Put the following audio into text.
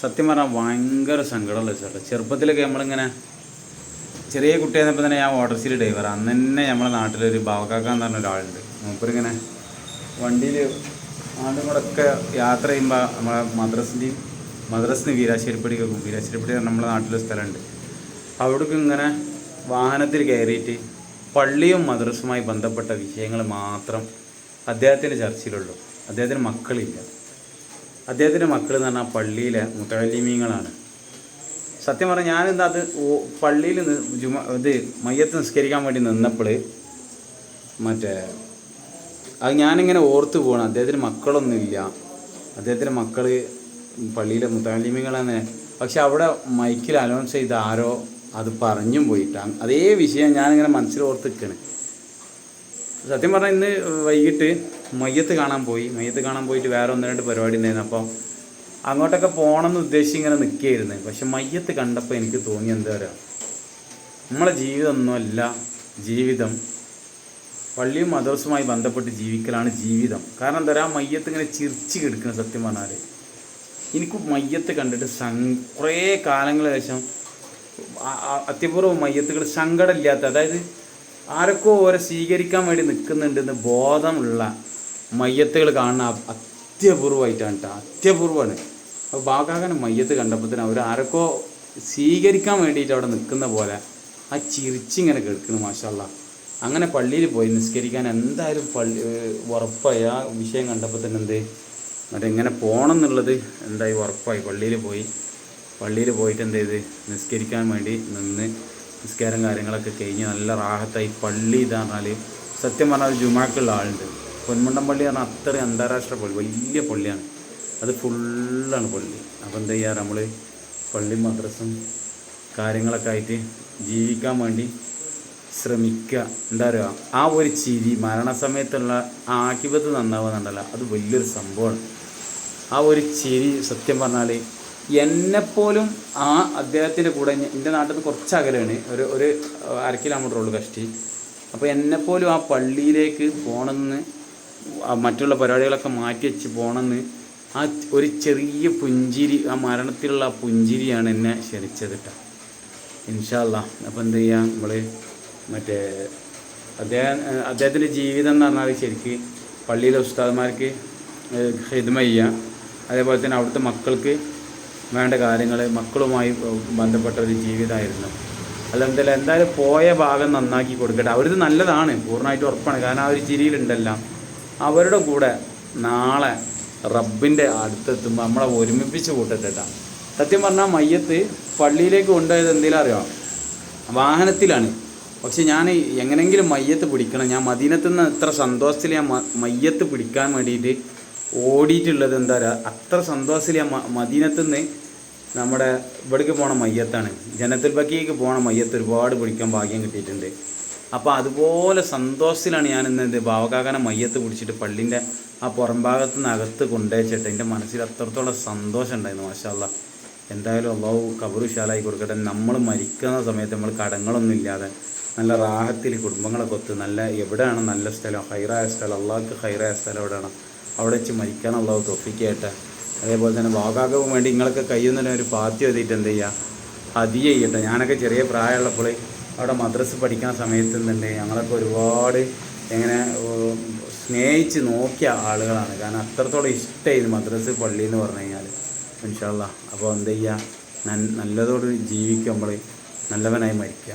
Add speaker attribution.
Speaker 1: സത്യം പറഞ്ഞാൽ ഭയങ്കര സങ്കടമുള്ള ചേട്ടാ. ചെറുപ്പത്തിലൊക്കെ നമ്മളിങ്ങനെ ചെറിയ കുട്ടിയായിരുന്നപ്പോൾ തന്നെ ഞാൻ ഓട്ടോസിൽ ഡ്രൈവർ അന്ന് തന്നെ നമ്മളെ നാട്ടിലൊരു ബാവക്കാക്ക എന്ന് പറഞ്ഞ ഒരാളുണ്ട്. മൂപ്പരിങ്ങനെ വണ്ടിയിൽ ആണ്ടും കൂടെ ഒക്കെ യാത്ര ചെയ്യുമ്പോൾ നമ്മളെ മദ്രസിന്റെയും മദ്രസിന് വീരാശ്ശേരിപ്പടിക്ക് പോകും. വീരാശ്ശേരിപ്പടി നമ്മളെ നാട്ടിലെ സ്ഥലമുണ്ട്. അവിടേക്ക് ഇങ്ങനെ വാഹനത്തിൽ കയറിയിട്ട് പള്ളിയും മദ്രസുമായി ബന്ധപ്പെട്ട വിഷയങ്ങൾ മാത്രം അദ്ദേഹത്തിന്റെ ചർച്ചയിലുള്ളൂ. അദ്ദേഹത്തിന് മക്കളില്ല. അദ്ദേഹത്തിന്റെ മക്കൾ എന്ന് പറഞ്ഞാൽ പള്ളിയിലെ മുത്തലിമീങ്ങളാണ് സത്യം പറഞ്ഞാൽ ഞാനെന്താ അത് പള്ളിയിൽ ജുമ ഇത് മയ്യത്ത് നിസ്കരിക്കാൻ വേണ്ടി നിന്നപ്പോൾ മറ്റേ അത് ഞാനിങ്ങനെ ഓർത്ത് പോകണം അദ്ദേഹത്തിന് മക്കളൊന്നുമില്ല അദ്ദേഹത്തിന്റെ മക്കൾ പള്ളിയിലെ മുത്താലിമികളാണ് പക്ഷെ അവിടെ മൈക്കിൽ അനൗൺസ് ചെയ്ത ആരോ അത് പറഞ്ഞും പോയിട്ടാണ് അതേ വിഷയം ഞാനിങ്ങനെ മനസ്സിൽ ഓർത്ത് നിൽക്കണേ സത്യം പറഞ്ഞാൽ ഇന്ന് വൈകിട്ട് മയ്യത്ത് കാണാൻ പോയി. മയ്യത്ത് കാണാൻ പോയിട്ട് വേറെ ഒന്ന് രണ്ട് പരിപാടി ഉണ്ടായിരുന്നു. അപ്പോൾ അങ്ങോട്ടൊക്കെ പോകണമെന്ന് ഉദ്ദേശിച്ച് ഇങ്ങനെ നിൽക്കുകയായിരുന്നു. പക്ഷെ മയ്യത്ത് കണ്ടപ്പോൾ എനിക്ക് തോന്നി എന്താ പറയുക നമ്മളെ ജീവിതമൊന്നുമല്ല ജീവിതം പള്ളിയും മദർസുമായി ബന്ധപ്പെട്ട് ജീവിക്കലാണ് ജീവിതം. കാരണം എന്താ പറയുക മയ്യത്ത് ഇങ്ങനെ ചിരിച്ച് കിടക്കണം സത്യം പറഞ്ഞാൽ എനിക്ക് മയ്യത്ത് കണ്ടിട്ട് സങ് കുറേ കാലങ്ങൾക്ക് ശേഷം അത്യപൂർവം മയ്യത്തുകൾ സങ്കടമില്ലാത്ത അതായത് ആരൊക്കെ ഓരോ സ്വീകരിക്കാൻ വേണ്ടി നിൽക്കുന്നുണ്ടെന്ന് ബോധമുള്ള മയ്യത്തുകൾ കാണുന്ന അത്യപൂർവമായിട്ടാണ് കേട്ടോ അത്യപൂർവമാണ് അപ്പോൾ ബാഗാകൻ മയ്യത്ത് തന്നെ അവർ ആരൊക്കെ സ്വീകരിക്കാൻ വേണ്ടിയിട്ട് അവിടെ നിൽക്കുന്ന പോലെ ആ ചിരിച്ചിങ്ങനെ കേൾക്കുന്നു മാഷല്ല അങ്ങനെ പള്ളിയിൽ പോയി നിസ്കരിക്കാൻ എന്തായാലും പള്ളി ഉറപ്പായി. ആ വിഷയം കണ്ടപ്പോൾ തന്നെ എന്ത് മറ്റെങ്ങനെ പോകണം എന്നുള്ളത് എന്തായി? ഉറപ്പായി. പള്ളിയിൽ പോയി. പള്ളിയിൽ പോയിട്ട് എന്ത് ചെയ്ത്? നിസ്കരിക്കാൻ വേണ്ടി നിന്ന് നിസ്കാരം കാര്യങ്ങളൊക്കെ കഴിഞ്ഞ് നല്ല റാഹത്തായി. പള്ളി ഇതാണെന്നാൽ സത്യം പറഞ്ഞാൽ ജുമാക്കുള്ള ആളുണ്ട്. പൊന്മുണ്ടം പള്ളി പറഞ്ഞാൽ അത്രയും അന്താരാഷ്ട്ര പള്ളി വലിയ പള്ളിയാണ്. അത് ഫുള്ളാണ് പള്ളി. അപ്പോൾ എന്താ ചെയ്യുക നമ്മൾ പള്ളി മദ്രസും കാര്യങ്ങളൊക്കെ ആയിട്ട് ജീവിക്കാൻ വേണ്ടി ശ്രമിക്കുക എന്താ പറയുക ആ ഒരു ചിരി മരണസമയത്തുള്ള ആക്കിപത്ത് നന്നാവുന്നുണ്ടല്ലോ. അത് വലിയൊരു സംഭവമാണ്. ആ ഒരു ചിരി സത്യം പറഞ്ഞാൽ എന്നെപ്പോലും ആ അദ്ദേഹത്തിന്റെ കൂടെ എന്റെ നാട്ടിൽ നിന്ന് കുറച്ച് അകലെയാണ്. ഒരു ഒരു അര കിലോമീറ്റർ ഉള്ളൂ കഷ്ടി. അപ്പോൾ എന്നെപ്പോലും ആ പള്ളിയിലേക്ക് പോകണമെന്ന് മറ്റുള്ള പരിപാടികളൊക്കെ മാറ്റി വെച്ച് പോകണമെന്ന് ആ ഒരു ചെറിയ പുഞ്ചിരി ആ മരണത്തിലുള്ള ആ പുഞ്ചിരിയാണ് എന്നെ ക്ഷണിച്ചത് കേട്ടോ ഇൻഷാല്ല അപ്പോൾ എന്ത് ചെയ്യാം? നമ്മൾ മറ്റേ അദ്ദേഹം അദ്ദേഹത്തിന്റെ ജീവിതം എന്ന് പറഞ്ഞാൽ ശരിക്ക് പള്ളിയിലെ ഉസ്താദ്മാർക്ക് ഹിദ്മ ചെയ്യുക അതേപോലെ തന്നെ അവിടുത്തെ മക്കൾക്ക് വേണ്ട കാര്യങ്ങൾ മക്കളുമായി ബന്ധപ്പെട്ട ഒരു ജീവിതമായിരുന്നു അല്ല എന്തായാലും എന്തായാലും പോയ ഭാഗം നന്നാക്കി കൊടുക്കട്ടെ. അവരിത് നല്ലതാണ് പൂർണമായിട്ട് ഉറപ്പാണ്. കാരണം ആ ഒരു ചിരിയിലുണ്ടല്ല. അവരുടെ കൂടെ നാളെ റബ്ബിന്റെ അടുത്തെത്തുമ്പോൾ നമ്മളെ ഒരുമിപ്പിച്ച് കൂട്ടട്ടെട്ടാ സത്യം പറഞ്ഞാൽ മയ്യത്ത് പള്ളിയിലേക്ക് കൊണ്ടുപോയത് എന്തെങ്കിലും അറിയാം? വാഹനത്തിലാണ്. പക്ഷെ ഞാൻ എങ്ങനെങ്കിലും മയ്യത്ത് പിടിക്കണം. ഞാൻ മദീനത്ത് നിന്ന് എത്ര സന്തോഷത്തിൽ ഞാൻ മയ്യത്ത് പിടിക്കാൻ വേണ്ടിയിട്ട് ഓടിയിട്ടുള്ളത് എന്താ പറയുക അത്ര സന്തോഷത്തിൽ ഞാൻ മദീനത്ത് നിന്ന് നമ്മുടെ ഇവിടേക്ക് പോണ മയ്യത്താണ്. ജനത്തിൽ ബക്കിയേക്ക് പോണ മയ്യത്ത് ഒരുപാട് പിടിക്കാൻ ഭാഗ്യം കിട്ടിയിട്ടുണ്ട്. അപ്പോൾ അതുപോലെ സന്തോഷത്തിലാണ് ഞാൻ ഇന്ന് ഇത് ബാവകാകനെ മയ്യത്ത് പിടിച്ചിട്ട് പള്ളിന്റെ ആ പുറംഭാഗത്ത് നിന്ന് അകത്ത് കൊണ്ടുവച്ചിട്ട് എന്റെ മനസ്സിൽ അത്രത്തോളം സന്തോഷം ഉണ്ടായിരുന്നു മാഷാല്ല എന്തായാലും അള്ളാഹു കബറു ശാലായി കൊടുക്കട്ടെ. നമ്മൾ മരിക്കുന്ന സമയത്ത് നമ്മൾ കടങ്ങളൊന്നും ഇല്ലാതെ നല്ല റാഹത്തിൽ കുടുംബങ്ങളൊക്കെ ഒത്ത് നല്ല എവിടെയാണ് നല്ല സ്ഥലം? ഹൈറായ സ്ഥലം അള്ളാഹ്ക്ക് ഹൈറായ സ്ഥലം എവിടെയാണ്? അവിടെ വെച്ച് മരിക്കാൻ അള്ളാഹു തൊപ്പിക്കട്ടെ അതേപോലെ തന്നെ ബാഗാകവും വേണ്ടി നിങ്ങളൊക്കെ കയ്യിൽ നിന്ന് ഒരു പാത്തി എഴുതിയിട്ട് എന്ത് ചെയ്യുക? ഹദിയ ചെയ്യട്ടെ. ഞാനൊക്കെ ചെറിയ പ്രായമുള്ളപ്പോൾ അവിടെ മദ്രസ് പഠിക്കുന്ന സമയത്ത് തന്നെ ഞങ്ങളൊക്കെ ഒരുപാട് എങ്ങനെ സ്നേഹിച്ച് നോക്കിയ ആളുകളാണ്. കാരണം അത്രത്തോളം ഇഷ്ടമായിരുന്നു മദ്രസ് പള്ളി എന്ന് പറഞ്ഞു കഴിഞ്ഞാൽ ഇൻഷാല്ല അപ്പോൾ എന്ത് ചെയ്യുക നല്ലതോട് ജീവിക്കുക നമ്മൾ നല്ലവനായി മരിക്കുക